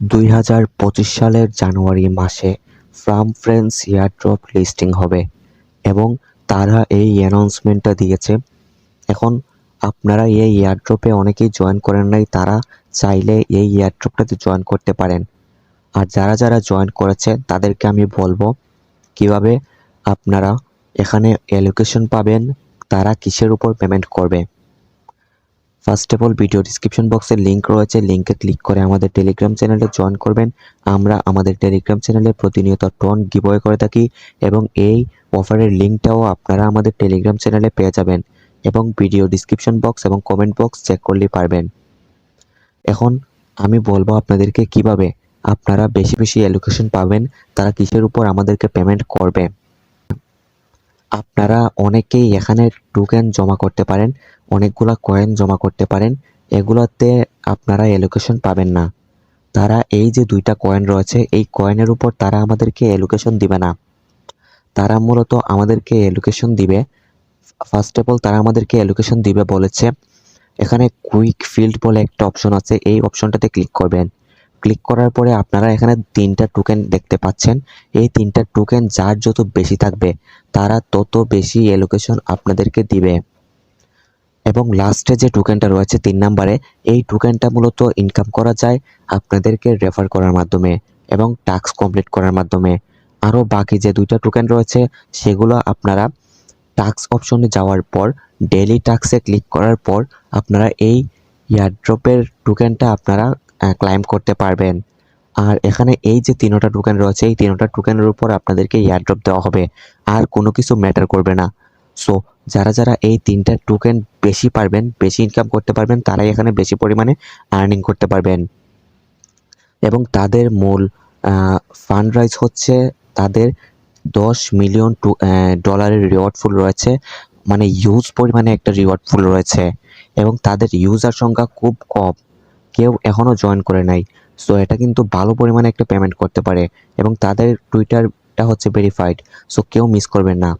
দুই হাজার পঁচিশ সালের জানুয়ারি মাসে ফার্ম ফ্রেন্ডস এয়ারড্রপ লিস্টিং হবে এবং তারা এই অ্যানাউন্সমেন্টটা দিয়েছে। এখন আপনারা এই এয়ারড্রপে অনেকেই জয়েন করেন নাই, তারা চাইলে এই এয়ারড্রপটাতে জয়েন করতে পারেন। আর যারা যারা জয়েন করেছে, তাদেরকে আমি বলব কীভাবে আপনারা এখানে অ্যালোকেশন পাবেন, তারা কিসের উপর পেমেন্ট করবে। First of all video description বক্সে লিংক রয়েছে। লিংকে ক্লিক করে আমাদের টেলিগ্রাম চ্যানেলে জয়েন করবেন। আমরা আমাদের টেলিগ্রাম চ্যানেলে প্রতিনিয়ত টন গিভওয়ে করে থাকি এবং এই অফারের লিঙ্কটাও আপনারা আমাদের টেলিগ্রাম চ্যানেলে পেয়ে যাবেন এবং ভিডিও ডিসক্রিপশন বক্স এবং কমেন্ট বক্স চেক করলেই পারবেন। এখন আমি বলব আপনাদেরকে কীভাবে আপনারা বেশি বেশি অ্যালোকেশন পাবেন, তারা কিসের উপর আমাদেরকে পেমেন্ট করবে। আপনারা অনেকেই এখানে টোকেন জমা করতে পারেন, অনেকগুলা কয়েন জমা করতে পারেন, এগুলোতে আপনারা অ্যালোকেশন পাবেন না। তারা এই যে দুইটা কয়েন রয়েছে, এই কয়েনের উপর তারা আমাদেরকে অ্যালোকেশন দিবে না। তারা মূলত আমাদেরকে অ্যালোকেশন দিবে। ফার্স্ট অফ অল তারা আমাদেরকে অ্যালোকেশন দিবে বলেছে, এখানে কুইক ফিল্ড বলে একটা অপশন আছে, এই অপশনটাতে ক্লিক করবেন। ক্লিক করার পরে আপনারা এখানে তিনটা টোকেন দেখতে পাচ্ছেন। এই তিনটা টোকেন যার যত বেশি থাকবে, তারা তত বেশি অ্যালোকেশন আপনাদেরকে দিবে। এবং লাস্টে যে টোকেনটা রয়েছে তিন নাম্বারে, এই টোকেনটা মূলত ইনকাম করা যায় আপনাদেরকে রেফার করার মাধ্যমে এবং টাস্ক কমপ্লিট করার মাধ্যমে। আরও বাকি যে দুইটা টোকেন রয়েছে, সেগুলো আপনারা টাস্ক অপশনে যাওয়ার পর ডেলি টাস্কে ক্লিক করার পর আপনারা এই ইয়ারড্রপের টোকেনটা আপনারা ক্লাইম করতে পারবেন। আর এখানে এই যে তিনোটা টোকেন রয়েছে, এই তিনোটা টোকেনের উপর আপনাদেরকে ইয়ারড্রপ দেওয়া হবে। আর কোনো কিছু ম্যাটার করবে না। সো যারা যারা এই তিনটা টোকেন বেশি পারবেন, বেশি ইনকাম করতে পারবেন, তারাই এখানে বেশি পরিমাণে আর্নিং করতে পারবেন। এবং তাদের মূল ফান্ড রাইজ হচ্ছে তাদের দশ মিলিয়ন টু ডলারের রিওয়ার্ড ফুল রয়েছে। মানে ইউজ পরিমাণে একটা রিওয়ার্ড ফুল রয়েছে। এবং তাদের ইউজার সংখ্যা খুব কম। কেউ এখনও জয়েন করে নাই। সো এটা কিন্তু ভালো পরিমাণে একটা পেমেন্ট করতে পারে এবং তাদের টুইটারটা হচ্ছে ভেরিফাইড সো কেউ মিস করবেন না।